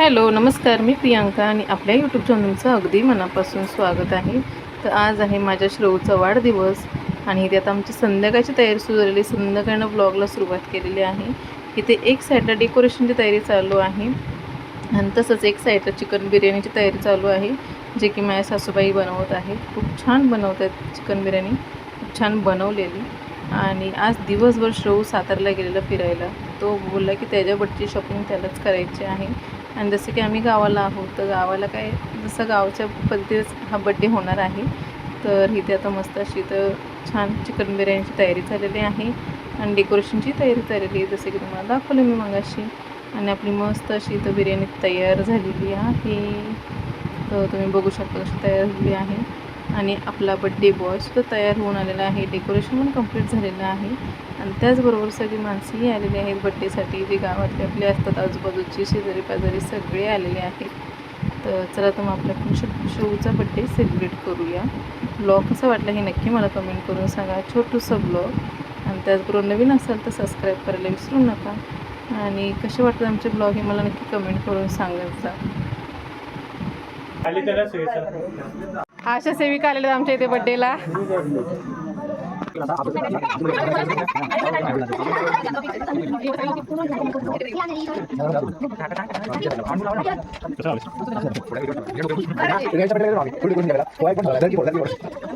Hello नमस्कार मी प्रियांका आणि आपल्या यूट्यूब चॅनलचं अगदी मनापासून स्वागत आहे. तर आज आहे माझ्या श्रोचा वाढदिवस आणि इथे आता आमची संध्याकाळची तयारी सुरू झालेली संध्याकाळनं ब्लॉगला सुरुवात केलेली आहे. इथे एक साईडला डेकोरेशनची तयारी चालू आहे आणि तसंच एक साईडला चिकन बिर्याणीची तयारी चालू आहे जे की माझ्या सासूबाई बनवत आहेत. खूप छान बनवत आहेत चिकन बिर्याणी खूप छान बनवलेली. आणि आज दिवसभर श्रवू सातारला गेलेला फिरायला. तो बोलला की त्याच्या शॉपिंग त्यालाच करायची आहे. आणि जसं की आम्ही गावाला आहोत तर गावाला काय जसं गावच्या पद्धतीनेच हा बड्डे होणार आहे. तर इथे आता मस्त अशी तर छान चिकन बिर्याणीची तयारी झालेली आहे. आणि डेकोरेशनची तयारी झालेली आहे. जसं की तुम्हाला दाखवलं मी मगाशी. आणि आपली मस्त अशी इथं बिर्याणी तयार झालेली आहे. तर तुम्ही बघू शकता कशी तयार झाली आहे. आणि आपला बड्डे बॉय सुद्धा तयार होऊन आलेला आहे. डेकोरेशन पण कंप्लीट झालेलं आहे. आणि त्याचबरोबर सगळी माणसंही आलेली आहेत बड्डेसाठी जे गावातले आपले असतात आजूबाजूचे शेजारी पाजारी सगळे आलेले आहेत. तर चला तर मग आपल्या पण शोचा बड्डे सेलिब्रेट करूया. ब्लॉग कसा वाटला हे नक्की मला कमेंट करून सांगा. छोटूसं ब्लॉग आणि त्याचबरोबर नवीन असाल तर सबस्क्राईब करायला विसरू नका. आणि कसे वाटतात आमचे ब्लॉग हे मला नक्की कमेंट करून सांगायचा. आशा सेविका आलेल्या आमच्या इथे बड्डेला